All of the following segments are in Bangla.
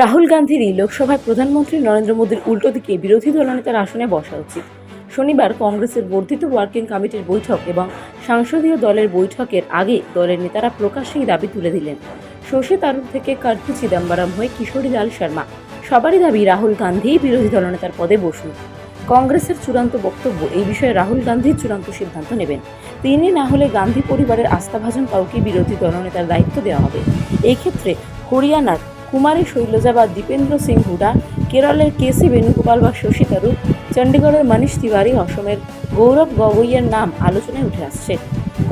রাহুল গান্ধীরই লোকসভায় প্রধানমন্ত্রী নরেন্দ্র মোদীর উল্টো দিকে বিরোধী দলনেতার আসনে বসা উচিত। শনিবার কংগ্রেসের বর্ধিত ওয়ার্কিং কমিটির বৈঠক এবং সংসদীয় দলের বৈঠকের আগে দলের নেতারা প্রকাশ্যেই দাবি তুলে দিলেন। শশী তারুর থেকে কার্তি চিদম্বরম হয়ে কিশোরীলাল শর্মা। সবারই দাবি রাহুল গান্ধীই বিরোধী দলনেতার পদে বসুন। কংগ্রেসের চূড়ান্ত বক্তব্য এই বিষয়ে রাহুল গান্ধীর চূড়ান্ত সিদ্ধান্ত নেবেন। তিনি না হলে গান্ধী পরিবারের আস্থাভাজন কাউকে বিরোধী দলনেতার দায়িত্ব দেওয়া হবে। এই ক্ষেত্রে হরিয়ানার কুমারী শৈলজা বা দীপেন্দ্র সিং হুডা, কেরলের কেসি বেণুগোপাল বা শশী থারুর, চণ্ডীগড়ের মনীষ তিওয়ারি অসমের গৌরব গগৈয়ের নাম আলোচনায় উঠে আসছে।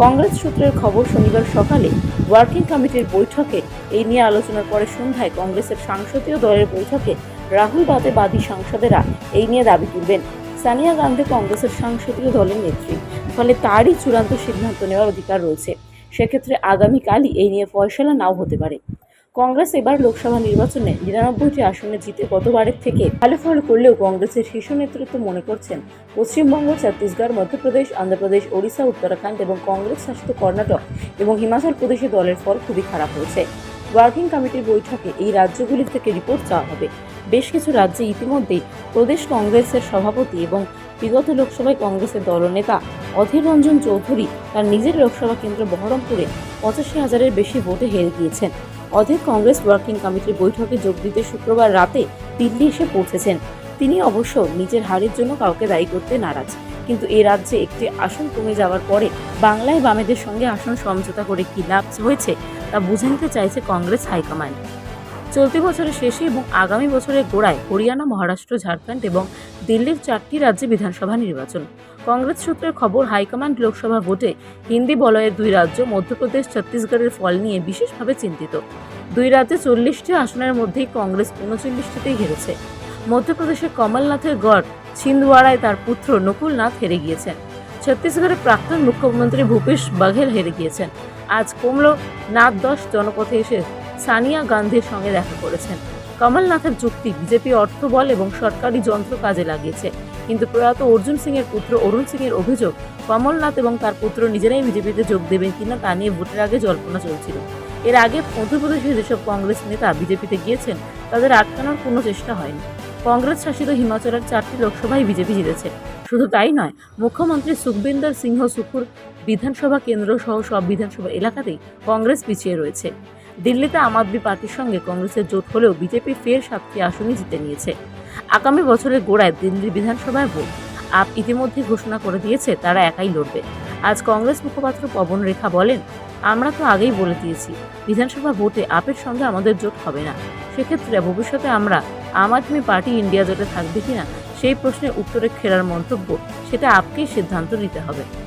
কংগ্রেস সূত্রের খবর, শনিবার সকালে ওয়ার্কিং কমিটির বৈঠকে এই নিয়ে আলোচনার পরে সন্ধ্যায় কংগ্রেসের সাংসদীয় দলের বৈঠকে রাহুল বাদে বাদী সাংসদেরা এই নিয়ে দাবি তুলবেন। সানিয়া গান্ধী কংগ্রেসের সাংসদীয় দলের নেত্রী। ফলে তারই চূড়ান্ত সিদ্ধান্ত নেওয়ার অধিকার রয়েছে। সেক্ষেত্রে আগামীকালই এই নিয়ে ফয়সলা নাও হতে পারে। কংগ্রেস এবার লোকসভা নির্বাচনে নিরানব্বইটি আসনে জিতে গতবারের থেকে ভালো ফল করলেও কংগ্রেসের শীর্ষ নেতৃত্ব মনে করছেন পশ্চিমবঙ্গ, ছত্তিশগড়, মধ্যপ্রদেশ অন্ধ্রপ্রদেশ ওড়িশা, উত্তরাখণ্ড এবং কংগ্রেস শাসিত কর্ণাটক এবং হিমাচল প্রদেশে দলের ফল খুবই খারাপ হয়েছে। ওয়ার্কিং কমিটির বৈঠকে এই রাজ্যগুলির থেকে রিপোর্ট চাওয়া হবে। বেশ কিছু রাজ্যে ইতিমধ্যেই প্রদেশ কংগ্রেসের সভাপতি এবং বিগত লোকসভায় কংগ্রেসের দলনেতা অধীর রঞ্জন চৌধুরী তার নিজের লোকসভা কেন্দ্র বহরমপুরে পঁচাশি হাজারের বেশি ভোটে হেরে গিয়েছেন। অধীর কংগ্রেস ওয়ার্কিং কমিটির বৈঠকে যোগ দিতে শুক্রবার রাতে দিল্লি এসে পৌঁছেছেন। তিনি অবশ্য নিজের হারের জন্য কাউকে দায়ী করতে নারাজ। কিন্তু এ রাজ্যে একটি আসন কমে যাওয়ার পরে বাংলায় বামেদের সঙ্গে আসন সমঝোতা করে কি লাভ হয়েছে তা বুঝে নিতে চাইছে কংগ্রেস হাইকমান্ড। চলতি বছরের শেষে এবং আগামী বছরের গোড়ায় হরিয়ানা, মহারাষ্ট্র, ঝাড়খণ্ড এবং দিল্লির চারটি রাজ্যে বিধানসভা নির্বাচন। কংগ্রেস সূত্রের খবর, হাইকমান্ড লোকসভা ভোটে হিন্দি বলয়ের দুই রাজ্য, মধ্যপ্রদেশ, ছত্তিশগড়ের ফল নিয়ে বিশেষভাবে চিন্তিত। দুই রাজ্যে চল্লিশটি আসনের মধ্যেই কংগ্রেস উনচল্লিশটিতেই হেরেছে মধ্যপ্রদেশের কমলনাথের গড়, ছিন্দওয়াড়ায় তার পুত্র নকুলনাথ হেরে গিয়েছেন। ছত্তিশগড়ের প্রাক্তন মুখ্যমন্ত্রী ভূপেশ বাঘেল হেরে গিয়েছেন। আজ কমলো নাথ দশ জনপথে এসে সানিয়া গান্ধীর সঙ্গে দেখা করেছেন। কমলনাথের যুক্তি বিজেপি অর্থ বল এবং সরকারি যন্ত্র কাজে লাগিয়েছে। কিন্তু প্রয়াত অর্জুন সিং এর পুত্র অরুণ সিং এর অভিযোগ, কমলনাথ এবং তার পুত্র নিজেরাই বিজেপিতে যোগ দেবেন কিনা তা নিয়ে ভোটের আগে জল্পনা চলছিল। এর আগে মধ্যপ্রদেশে যেসব কংগ্রেস নেতা বিজেপিতে গিয়েছেন, তাদের আটকানোর কোনো চেষ্টা হয়নি। কংগ্রেস শাসিত হিমাচলের চারটি লোকসভায় বিজেপি জিতেছে। শুধু তাই নয়, মুখ্যমন্ত্রী সুখবিন্দর সিংহ সুখুর বিধানসভা কেন্দ্র সহ সব বিধানসভা এলাকাতেই কংগ্রেস পিছিয়ে রয়েছে। দিল্লিতে আম আদমি পার্টির সঙ্গে কংগ্রেসের জোট হলেও বিজেপি ফের সাতটি আসনই জিতে নিয়েছে। আগামী বছরের গোড়ায় দিল্লির বিধানসভায় ভোট। আপ ইতিমধ্যে ঘোষণা করে দিয়েছে, তারা একাই লড়বে। আজ কংগ্রেস মুখপাত্র পবন রেখা বলেন, আমরা তো আগেই বলে দিয়েছি, বিধানসভা ভোটে আপের সঙ্গে আমাদের জোট হবে না। সেক্ষেত্রে ভবিষ্যতে আমরা আম আদমি পার্টি ইন্ডিয়া জোটে থাকবে কিনা, সেই প্রশ্নের উত্তরে ফেরার মন্তব্য, সেটা আপকেই সিদ্ধান্ত নিতে হবে।